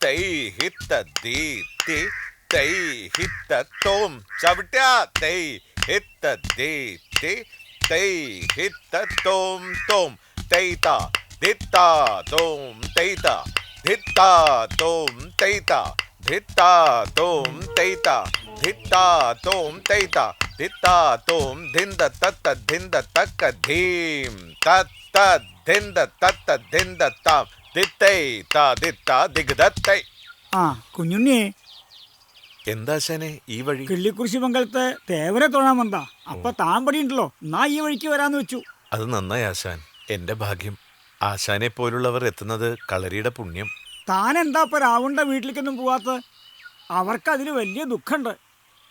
തൈ ഹിത്ത ദീ തി തൈ ഹിത്ത തോം ചവിട്ടാ തൈ ഹിത്ത ദീ തി തൈ ഹിത്ത തോം തോം തൈത ദിത്ത തോം തൈത ധിത്ത തോം തൈത ധിത്ത തോം തൈത ധിത്ത തോം തൈത ധിത്ത തോം ധിന്ദ തത്ത ധിന്ദ തക്ക ധീം തത്ത ധിന്ദ തത്ത ധിന്ദ താം ആ കുഞ്ഞുണ്ണി. ഈ വഴി? കിള്ളിക്കുറിശി മംഗലത്ത് തേവരെ തൊഴാൻ വന്നാ അപ്പൊ താൻ പടിയുണ്ടല്ലോ. നാ ഈ വഴിക്ക് വരാന്ന് വെച്ചു. അത് നന്നായി ആശാൻ. എന്റെ ഭാഗ്യം. ആശാനെ പോലുള്ളവർ എത്തുന്നത് കളരിയുടെ പുണ്യം. താൻ എന്താ ഇപ്പൊ രാവുണ്ട വീട്ടിലേക്കൊന്നും പോവാത്ത അവർക്ക് അതിൽ വലിയ ദുഃഖമുണ്ട്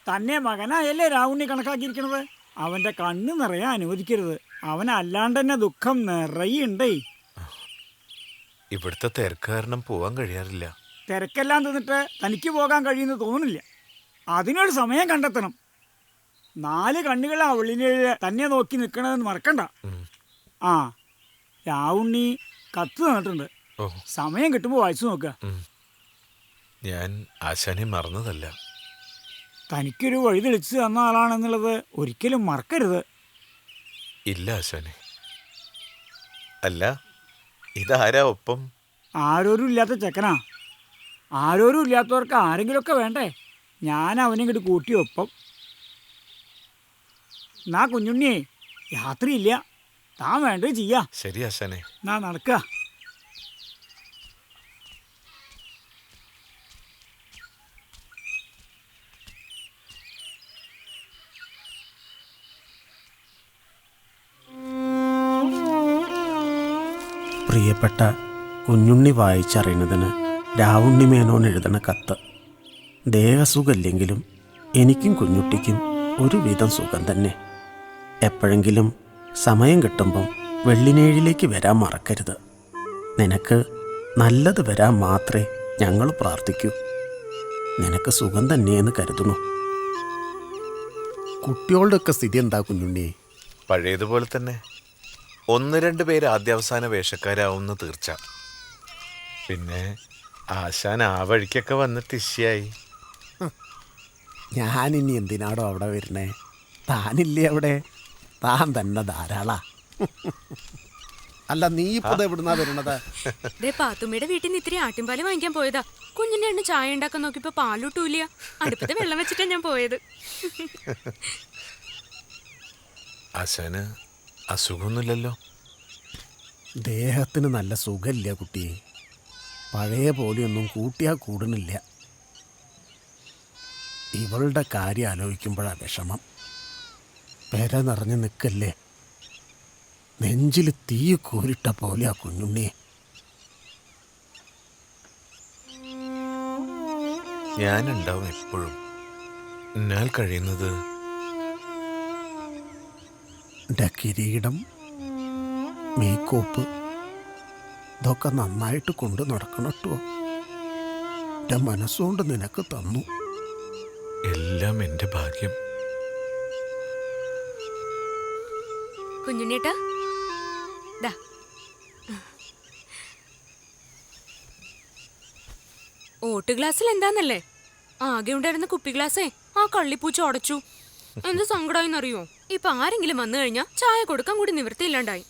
തന്നെ മകനായല്ലേ രാവുണ്ണി കണക്കാക്കിയിരിക്കണത്? അവന്റെ കണ്ണ് നിറയാൻ അനുവദിക്കരുത്. അവനല്ലാണ്ട് തന്നെ ദുഃഖം നിറയുണ്ടേ. ഇവിടുത്തെ തിരക്ക് കാരണം പോവാൻ കഴിയാറില്ല. തിരക്കെല്ലാം തിന്നിട്ട് തനിക്ക് പോകാൻ കഴിയുന്ന തോന്നില്ല അതിനൊരു സമയം കണ്ടെത്തണം. നാല് കണ്ണുകൾ അവളിനെ തന്നെ നോക്കി നിൽക്കണതെന്ന് മറക്കണ്ട. ആ രാവുണ്ണി കത്ത് തന്നിട്ടുണ്ട്. ഓ. സമയം കിട്ടുമ്പോൾ വായിച്ചു നോക്കുക. ഞാൻ ആശാനെ മറന്നതല്ല. തനിക്കൊരു വഴി തെളിച്ചു തന്ന ആളാണെന്നുള്ളത് ഒരിക്കലും മറക്കരുത്. ഇല്ല ആശാനെ. അല്ല ഇതാരാ ഒപ്പം? ആരോരും ഇല്ലാത്ത ചെക്കനാ. ആരോരും ഇല്ലാത്തവർക്ക് ആരെങ്കിലുമൊക്കെ വേണ്ടേ? ഞാൻ അവനെ ഇങ്ങോട്ട് കൂട്ടി ഒപ്പം. നാ കുഞ്ഞുണ്ണിയെ യാത്രയില്ല താൻ വേണ്ടത് ചെയ്യാ. ശരി അശനെ നാ നടക്കുക പ്രിയപ്പെട്ട കുഞ്ഞുണ്ണി വായിച്ചറിയുന്നതിന് രാവുണ്ണി മേനോൻ എഴുതണ കത്ത്. ദേഹസുഖമില്ലെങ്കിലും എനിക്കും കുഞ്ഞുട്ടിക്കും ഒരുവിധം സുഖം തന്നെ. എപ്പോഴെങ്കിലും സമയം കിട്ടുമ്പം വെള്ളിനേഴിലേക്ക് വരാൻ മറക്കരുത്. നിനക്ക് നല്ലത് വരാൻ മാത്രമേ ഞങ്ങൾ പ്രാർത്ഥിക്കൂ. നിനക്ക് സുഖം തന്നെയെന്ന് കരുതുന്നു. കുട്ടികളുടെയൊക്കെ സ്ഥിതി എന്താ കുഞ്ഞുണ്ണി? പഴയതുപോലെ തന്നെ. ഒന്ന് രണ്ട് പേര് ആദ്യാവസാന വേഷക്കാരാവുന്ന തീർച്ച. പിന്നെ ആശാൻ ആ വഴിക്കൊക്കെ വന്നിട്ട് ഇഷ്യായി ഇനി എന്തിനാടോ അവിടെ വരണേ താനില്ലേ അവിടെ? താൻ തന്നെ ധാരാളാ. അല്ല നീ ഇപ്പൊ എവിടുന്നാ വരുന്നത്? ദേ പാത്തുമ്മയുടെ വീട്ടിൽ നിന്ന് ഇത്തിരി ആട്ടിൻപാൽ വാങ്ങിക്കാൻ പോയതാ. കുഞ്ഞിന്റെ എണ്ണ ചായ ഉണ്ടാക്കാൻ നോക്കിയപ്പോ പാലൂട്ടൂല അടുപ്പത്തെ വെള്ളം വെച്ചിട്ടാ ഞാൻ പോയത്. ആശാന് അസുഖമൊന്നുമില്ലല്ലോ. ദേഹത്തിന് നല്ല സുഖമില്ല കുട്ടി. പഴയ പോലെയൊന്നും കൂട്ടിയാ കൂടുന്നില്ല. ഇവളുടെ കാര്യം ആലോചിക്കുമ്പോഴാ വിഷമം. പെര നിറഞ്ഞു നിൽക്കല്ലേ? നെഞ്ചിൽ തീ കോരിട്ട ആ കുഞ്ഞുണ്ണി. ഞാനുണ്ടാവും എപ്പോഴും. എന്നാൽ കഴിയുന്നത് എന്റെ കിരീടം മേക്കോപ്പ് ഇതൊക്കെ നന്നായിട്ട് കൊണ്ട് നടക്കണട്ടോ കേട്ടോ എന്റെ മനസ്സുകൊണ്ട് നിനക്ക് തന്നു. എല്ലാം എന്റെ ഭാഗ്യം. കുഞ്ഞുണ്ണേട്ടാ. ദാ. ഓട്ട് ഗ്ലാസ്സിൽ എന്താന്നല്ലേ? ആകെ ഉണ്ടായിരുന്ന കുപ്പി ഗ്ലാസ്സേ ആ കള്ളിപ്പൂച്ച ഉടച്ചു. എന്ത് സങ്കടമായിന്നറിയോ ഇപ്പൊ ആരെങ്കിലും വന്നു കഴിഞ്ഞാ ചായ കൊടുക്കാൻ കൂടി നിവൃത്തിയില്ലാണ്ടായി.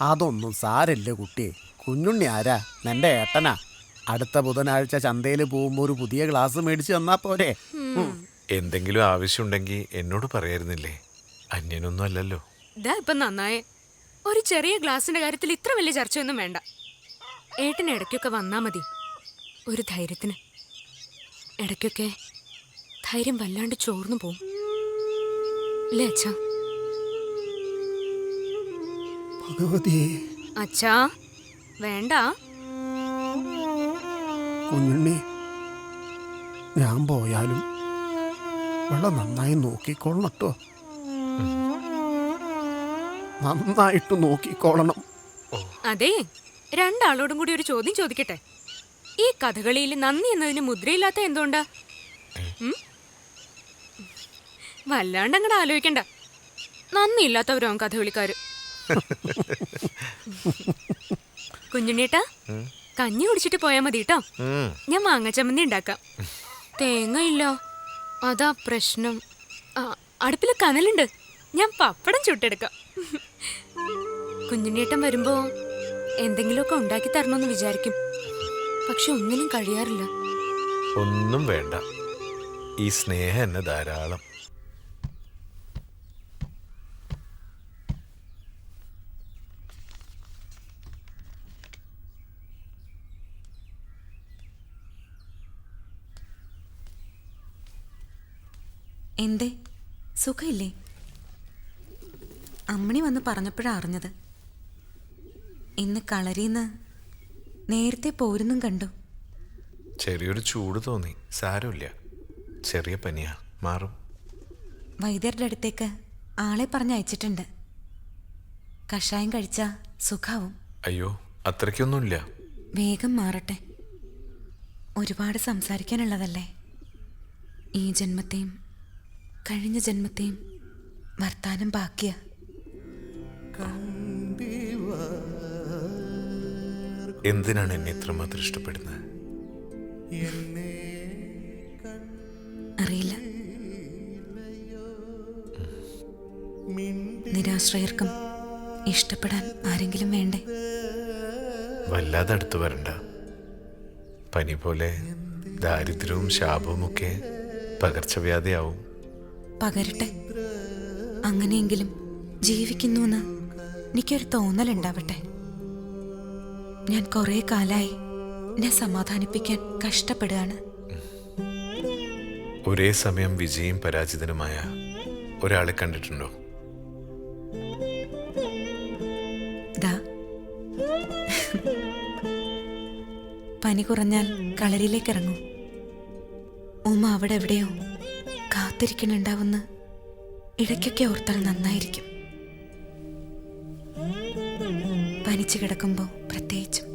അതൊന്നും സാരല്ല കുട്ടി. കുഞ്ഞുണ്ണി ആരാ? നിന്റെ ഏട്ടനാ. അടുത്ത ബുധനാഴ്ച ചന്തയിൽ പോകുമ്പോ ഒരു പുതിയ ഗ്ലാസ് മേടിച്ചു തന്നാ പോരെ. എന്തെങ്കിലും ആവശ്യമുണ്ടെങ്കിൽ എന്നോട് പറയായിരുന്നില്ലേ? അന്യനൊന്നും അല്ലല്ലോ. ഇതാ ഇപ്പൊ നന്നായേ. ഒരു ചെറിയ ഗ്ലാസിന്റെ കാര്യത്തിൽ ഇത്ര വലിയ ചർച്ചയൊന്നും വേണ്ട. ഏട്ടൻ ഇടയ്ക്കൊക്കെ വന്നാ മതി. ഒരു ധൈര്യത്തിന്. ഇടയ്ക്കൊക്കെ ധൈര്യം വല്ലാണ്ട് ചോർന്നു പോവും. അല്ലേ അച്ഛാ? അച്ഛാ വേണ്ട. കുഞ്ഞുണ്ണി ഞാൻ പോയാലും വെള്ളം നന്നായി നോക്കിക്കൊള്ളട്ടോ നന്നായിട്ട് നോക്കിക്കോളണം അതെ രണ്ടാളോടും കൂടി ഒരു ചോദ്യം ചോദിക്കട്ടെ? ഈ കഥകളിയിൽ നന്ദി എന്നതിന് മുദ്രയില്ലാത്ത എന്തുകൊണ്ടാ? വല്ലാണ്ട് അങ്ങോട്ട് ആലോചിക്കണ്ട. നന്ദിയില്ലാത്തവരോ കഥകളിക്കാർ കഥകളിക്കാര്. കുഞ്ഞുണ്ണേട്ടാ കഞ്ഞി കുടിച്ചിട്ട് പോയാ മതി കേട്ടോ ഞാൻ മാങ്ങച്ചമ്മന്തി ഉണ്ടാക്കാം. തേങ്ങ ഇല്ലോ. അതാ പ്രശ്നം. അടുപ്പിൽ കനലുണ്ട്. ഞാൻ പപ്പടം ചുട്ടെടുക്കാം. കുഞ്ഞുണ്ണേട്ടൻ വരുമ്പോ എന്തെങ്കിലുമൊക്കെ ഉണ്ടാക്കി തരണമെന്ന് വിചാരിക്കും. പക്ഷെ ഒന്നിനും കഴിയാറില്ല. ഒന്നും വേണ്ട. ഈ സ്നേഹം എന്നെ ധാരാളം. എന്തേ? സുഖമില്ലേ? അമ്മണി വന്ന് പറഞ്ഞപ്പോഴാ അറിഞ്ഞത്. ഇന്ന് കളരിന്ന് നേരത്തെ പോരുന്നും കണ്ടു. ചെറിയൊരു ചൂട് തോന്നി. സാരമില്ല. ചെറിയ പനിയാ. മാറും. വൈദ്യരുടെ അടുത്തേക്ക് ആളെ പറഞ്ഞയച്ചിട്ടുണ്ട് കഷായം കഴിച്ചാ സുഖാവും. അയ്യോ അത്രയ്ക്കൊന്നുമില്ല. വേഗം മാറട്ടെ. ഒരുപാട് സംസാരിക്കാനുള്ളതല്ലേ? ഈ ജന്മത്തെയും കഴിഞ്ഞ ജന്മത്തെയും വർത്താനം ബാക്കിയാ. എന്തിനാണ് എന്നെ ഇത്രമാത്രം ഇഷ്ടപ്പെടുന്നത്? അറിയില്ല. നിരാശ്രയർക്കും ഇഷ്ടപ്പെടാൻ ആരെങ്കിലും വേണ്ടേ? വല്ലാതെ അടുത്ത് വരണ്ട. പനി പോലെ ദാരിദ്ര്യവും ശാപവും ഒക്കെ പകർച്ചവ്യാധിയാവും. പകരട്ടെ. അങ്ങനെയെങ്കിലും ജീവിക്കുന്നുവെന്ന് എനിക്കൊരു തോന്നലുണ്ടാവട്ടെ. ഞാൻ കുറേ കാലായി എന്നെ സമാധാനിപ്പിക്കാൻ കഷ്ടപ്പെടുകയാണ്. ഒരേ സമയം വിജയും പരാജിതനുമായ ഒരാളെ കണ്ടിട്ടുണ്ടോ? പനി കുറഞ്ഞാൽ കളരിയിലേക്ക് ഇറങ്ങും. ഉമ്മ അവിടെ എവിടെയോ കാത്തിരിക്കണുണ്ടാവുന്ന. ഇടയ്ക്കൊക്കെ ഓർത്താൽ നന്നായിരിക്കും. പനിച്ചു കിടക്കുമ്പോൾ പ്രത്യേകിച്ചും.